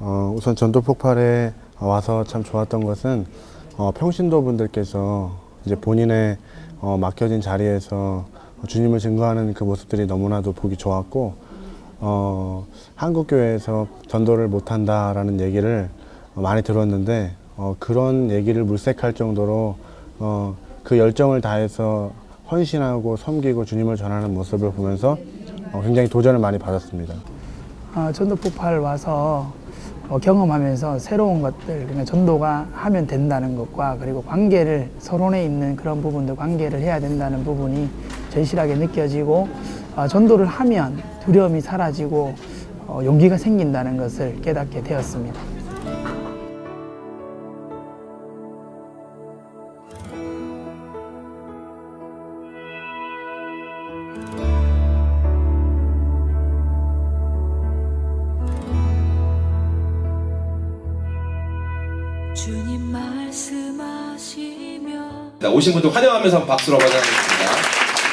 어, 우선 전도 폭발에 와서 참 좋았던 것은 어, 평신도 분들께서 이제 본인의 어, 맡겨진 자리에서 주님을 증거하는 그 모습들이 너무나도 보기 좋았고 어, 한국 교회에서 전도를 못한다라는 얘기를 어, 많이 들었는데 어, 그런 얘기를 물색할 정도로 어, 그 열정을 다해서 헌신하고 섬기고 주님을 전하는 모습을 보면서 어, 굉장히 도전을 많이 받았습니다. 어, 전도 폭발 와서 어, 경험하면서 새로운 것들, 그러니까 전도가 하면 된다는 것과 그리고 관계를 서론에 있는 그런 부분들 관계를 해야 된다는 부분이 절실하게 느껴지고 어, 전도를 하면 두려움이 사라지고 어, 용기가 생긴다는 것을 깨닫게 되었습니다. 주님 말씀하시며 자, 오신 분들 환영하면서 한번 박수로 맞이하겠습니다.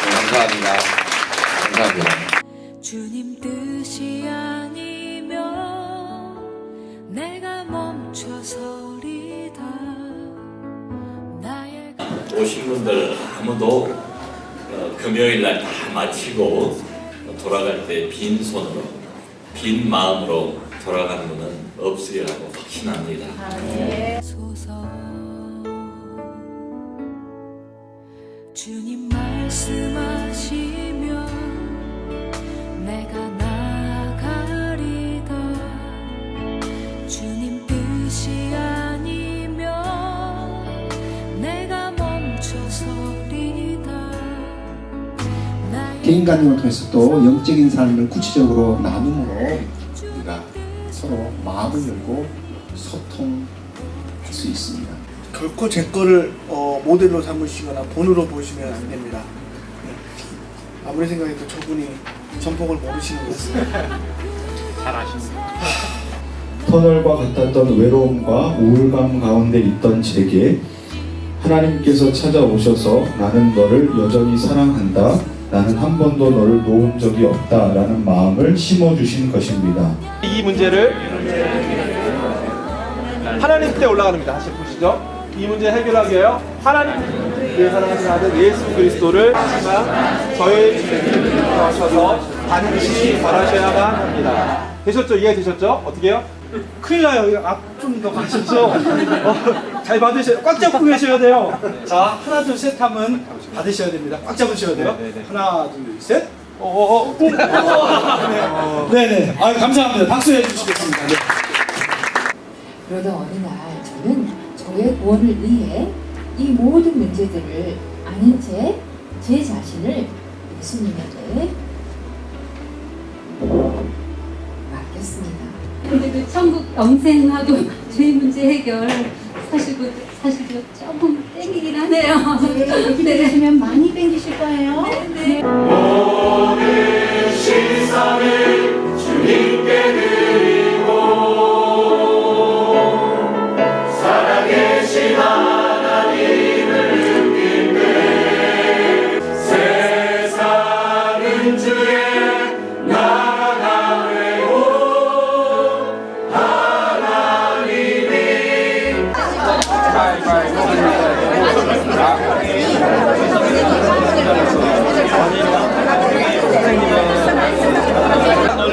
네, 감사합니다. 감사합니다. 주님 뜻이 아니면 내가 멈춰서리다 나의 오신 분들 아무도 어, 금요일 날 다 마치고 돌아갈 때 빈 손으로 빈 마음으로 돌아가는 분은 없으리라고 확신합니다. 소서 주님 말씀하시며 내가 나아가리다. 주님 뜻이 아니면 내가 멈춰서리다. 나의 개인 간증을 통해서 또 영적인 삶을 구체적으로 나눔으로 우리가 서로 마음을 열고 소통할 수 있습니다. 결코 제 거를 어, 모델로 삼으시거나 본으로 보시면 안 됩니다. 네. 아무리 생각해도 저분이 전폭을 모르시는 것 같습니다. 터널과 같았던 외로움과 우울감 가운데 있던 제게 하나님께서 찾아오셔서 나는 너를 여전히 사랑한다. 나는 한 번도 너를 놓은 적이 없다. 라는 마음을 심어주신 것입니다. 이 문제를 하나님 때 올라갑니다. 다시 보시죠. 이 문제 해결하기 위하여 하나님을 사랑하시는 아들 예수 그리스도를 하지만 저의 주님을 하셔서 반드시 바라셔야만 합니다. 되셨죠? 이해 되셨죠? 어떻게 해요? 큰일 나요. 앞 좀 더 가시죠. 어, 잘 받으셔야, 꽉 잡고 계셔야 돼요. 자, 하나, 둘, 셋 하면 받으셔야 됩니다. 꽉 잡으셔야 돼요. 하나, 둘, 셋. 어, 어, 어. 네. 네네. 아, 감사합니다. 박수 해 주시겠습니다. 네. 그러던 어느 날 저는 저의 구원을 위해 이 모든 문제들을 아는 채제 자신을 예수님에게 맡겼습니다. 근데 그 천국 영생하고 죄 문제 해결 사실 그 사실 그 조금 땡기긴 하네요. 네. 하시면 많이 땡기실 거예요. 네.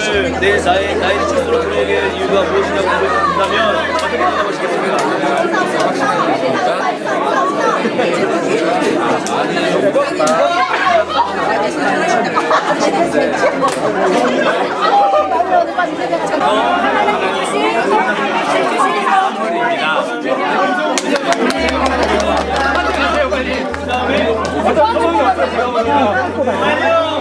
오늘 내 나의 나의 친구로 보내는 이유가 무엇이냐고 물어본다면 어떻게 대답하시겠습니까? 안녕하세요.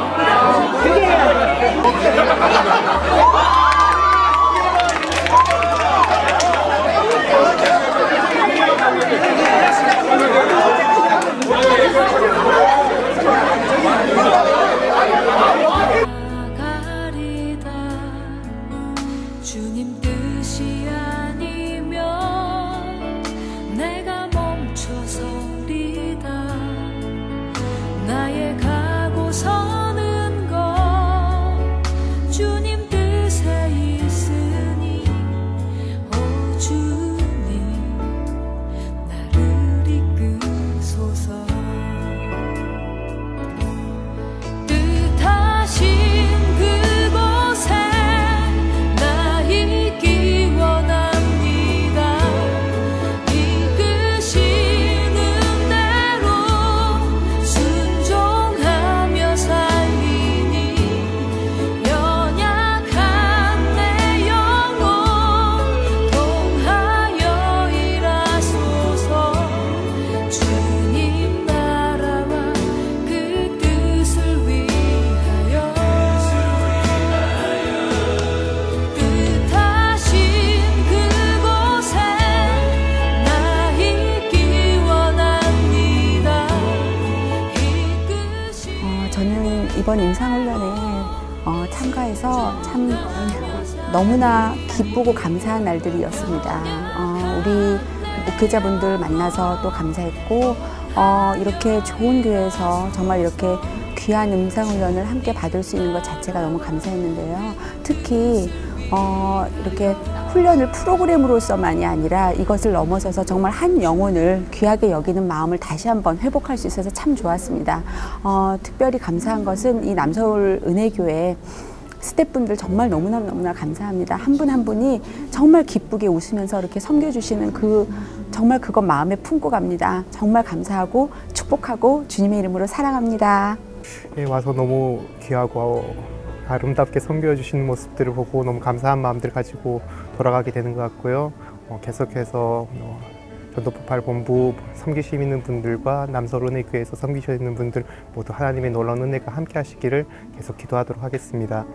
이번 임상훈련에 어, 참가해서 참 너무나 기쁘고 감사한 날들이었습니다. 어, 우리 목회자분들 만나서 또 감사했고 어, 이렇게 좋은 교회에서 정말 이렇게 귀한 임상훈련을 함께 받을 수 있는 것 자체가 너무 감사했는데요. 특히 어, 이렇게 훈련을 프로그램으로서만이 아니라 이것을 넘어서서 정말 한 영혼을 귀하게 여기는 마음을 다시 한번 회복할 수 있어서 참 좋았습니다. 어, 특별히 감사한 것은 이 남서울 은혜교회 스태프분들 정말 너무나 너무나 감사합니다. 한 분한 분이 정말 기쁘게 웃으면서 이렇게 섬겨주시는 그 정말 그것 마음에 품고 갑니다. 정말 감사하고 축복하고 주님의 이름으로 사랑합니다. 예, 와서 너무 귀하고 아름답게 섬겨 주시는 모습들을 보고 너무 감사한 마음들 가지고 돌아가게 되는 것 같고요. 어, 계속해서 어, 전도폭발 본부 섬기시는 분들과 남서론의 교회에서 섬기시는 분들 모두 하나님의 놀라운 은혜가 함께 하시기를 계속 기도하도록 하겠습니다.